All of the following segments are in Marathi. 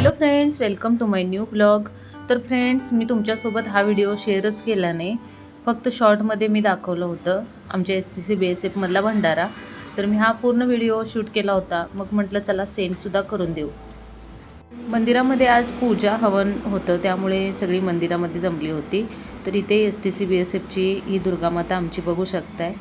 Hello friends welcome to my new blog. तर फ्रेंड्स मी तुमच्यासोबत हा व्हिडिओ शेअरच केला नाही फक्त शॉर्टमध्ये मी दाखवलं होतं आमच्या S T C B S एफमधला भंडारा. तर मी हा पूर्ण व्हिडिओ शूट केला होता. मग म्हटलं चला सेंडसुद्धा करून देऊ. मंदिरामध्ये आज पूजा हवन होतं. त्यामुळे सगळी मंदिरामध्ये जमली होती. तर इथे S T C B S एफची ही दुर्गामाता आमची बघू शकताय.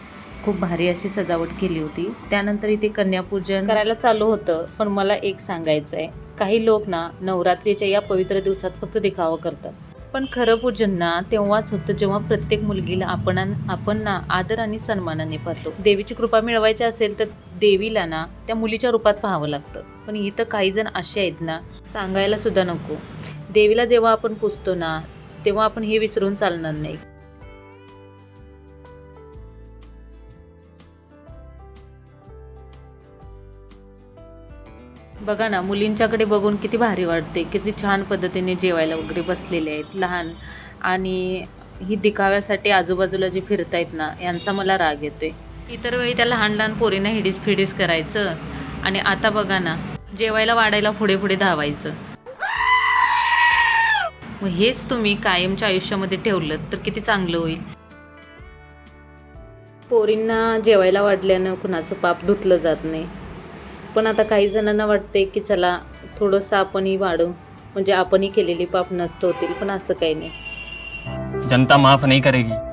खूप भारी अशी सजावट केली होती. त्यानंतर इथे कन्यापूजन करायला चालू होतं पण मला एक सांगायचं आहे काही लोक ना नवरात्रीच्या या पवित्र दिवसात फक्त दिखावा करतात. पण खरं पूजन ना तेव्हाच होतं जेव्हा प्रत्येक मुलगीला आपण आपण ना आदर आणि सन्मानाने पाहतो. देवीची कृपा मिळवायची असेल तर देवीला ना त्या मुलीच्या रूपात पाहावं लागतं. पण इथं काही जण असे आहेत ना सांगायला सुद्धा नको. देवीला जेव्हा आपण पुजतो ना तेव्हा आपण हे विसरून चालणार नाही. बघा ना मुलींच्याकडे बघून किती भारी वाटते. किती छान पद्धतीने जेवायला वगैरे बसलेले आहेत लहान. आणि ही दिखाव्यासाठी आजूबाजूला जे फिरतायत ना यांचा मला राग येतोय. इतर वेळी त्या लहान लहान पोरींना हिडीस फिडीस करायचं. आणि आता बघा ना जेवायला वाढायला पुढे पुढे धावायचं. मग हेच तुम्ही कायमच्या आयुष्यामध्ये ठेवलं तर किती चांगलं होईल. पोरींना जेवायला वाढल्यानं कुणाचं पाप धुतलं जात नाही. पण आता काही जणांना वाटते की चला थोडंसं आपणही वाढू. म्हणजे आपणही केलेली पाप नष्ट होतील पण असं काही नाही. जनता माफ नाही करेगी.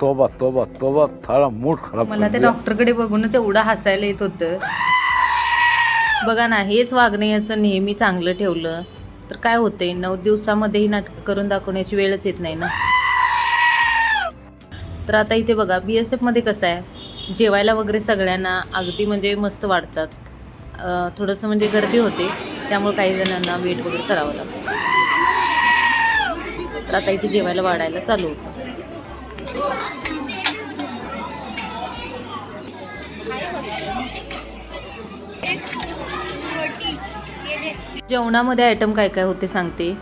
तोबा तोबा तोबा थारा मूड खराब मला त्या दिया डॉक्टरकडे बघूनच एवढं हसायला येत होतं. बघा ना हेच वागणं याचं नेहमी चांगलं ठेवलं तर काय होतंय? नऊ दिवसामध्येही नाटकं करून दाखवण्याची वेळच येत नाही ना? तर आता इथे बघा बी एस एफमध्ये कसं आहे? जेवायला वगैरे सगळ्यांना अगदी म्हणजे मस्त वाढतात. थोडंसं म्हणजे गर्दी होते त्यामुळे काही जणांना वेट वगैरे करावं लागतं. तर आता इथे जेवायला वाढायला चालू होतं. जेवणामध्ये आयटम काय काय होते सांगते?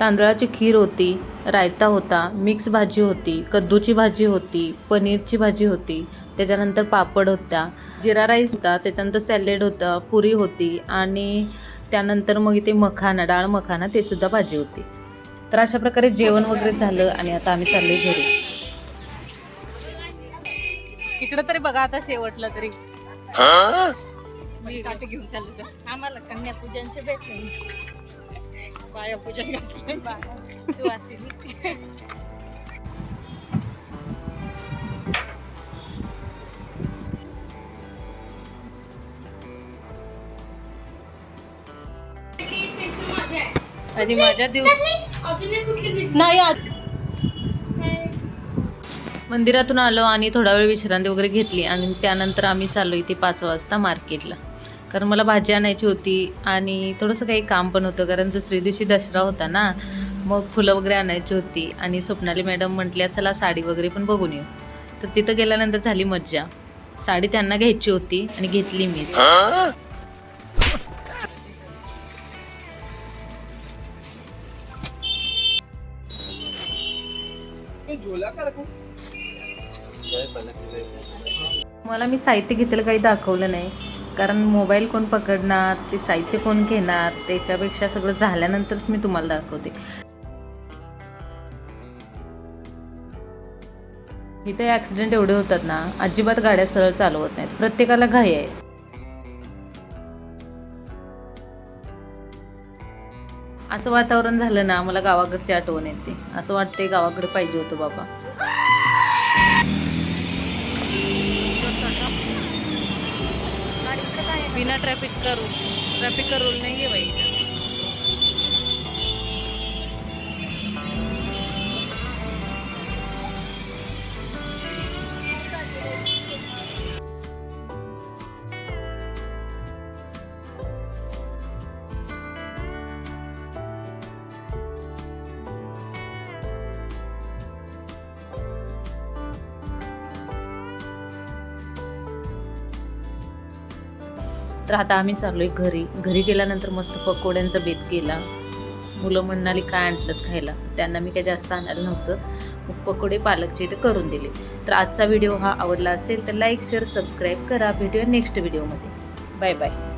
तांदळाची खीर होती रायता होता मिक्स भाजी होती कद्दूची भाजी होती पनीरची भाजी होती त्याच्यानंतर पापड होता जिरा राईस होता त्याच्यानंतर सॅलेड होतं पुरी होती आणि त्यानंतर मग इथे मखाना डाळ मखाना ते सुद्धा भाजी होती. तर अशा प्रकारे जेवण वगैरे झालं आणि आता आम्ही चाललो घरी. इकडं तरी बघा आता शेवटला तरी. घेऊन चाललो आम्हाला कन्यापूजनचे भेटले पाया पूजन सुवासिनी. आणि माझ्या दिवस नाही आज मंदिरातून आलो आणि थोडा वेळ विश्रांती वगैरे घेतली आणि त्यानंतर आम्ही चाललो इथे पाच वाजता मार्केटला. कारण मला भाजी आणायची होती आणि थोडंसं काही काम पण होतं कारण दुसरी दिवशी दसरा होता ना मग फुलं वगैरे आणायची होती आणि स्वप्नाली मॅडम म्हटल्या चला साडी वगैरे पण बघून येऊ. तर तिथं गेल्यानंतर झाली मज्जा. साडी त्यांना घ्यायची होती आणि घेतली मी. मला मी साहित्य घेतलं काही दाखवलं नाही. कारण मोबाईल कोण पकडणार ते साहित्य कोण घेणार त्याच्यापेक्षा सगळं झाल्यानंतरच मी तुम्हाला दाखवते. इथे ॲक्सिडेंट एवढे होतात ना अजिबात गाड्या सरळ चालवत नाहीत. प्रत्येकाला घाई आहे. असं वातावरण झालं ना मला गावाकडची आठवण येते. असं वाटते गावाकडे पाहिजे होतं बाबा. बिना ट्रॅफिक का रूल ट्रॅफिक का रूल नाही आहे बाई. तर आता आम्ही चाललो आहे घरी. घरी गेल्यानंतर मस्त पकोड्यांचा बेत केला. मुलं म्हणाली काय आणलंस खायला? त्यांना मी काय जास्त आणायला नव्हतं. मग पकोडे पालकचे ते करून दिले. तर आजचा व्हिडिओ हा आवडला असेल तर लाईक शेअर सबस्क्राईब करा. भेटूया नेक्स्ट व्हिडिओमध्ये. Bye bye.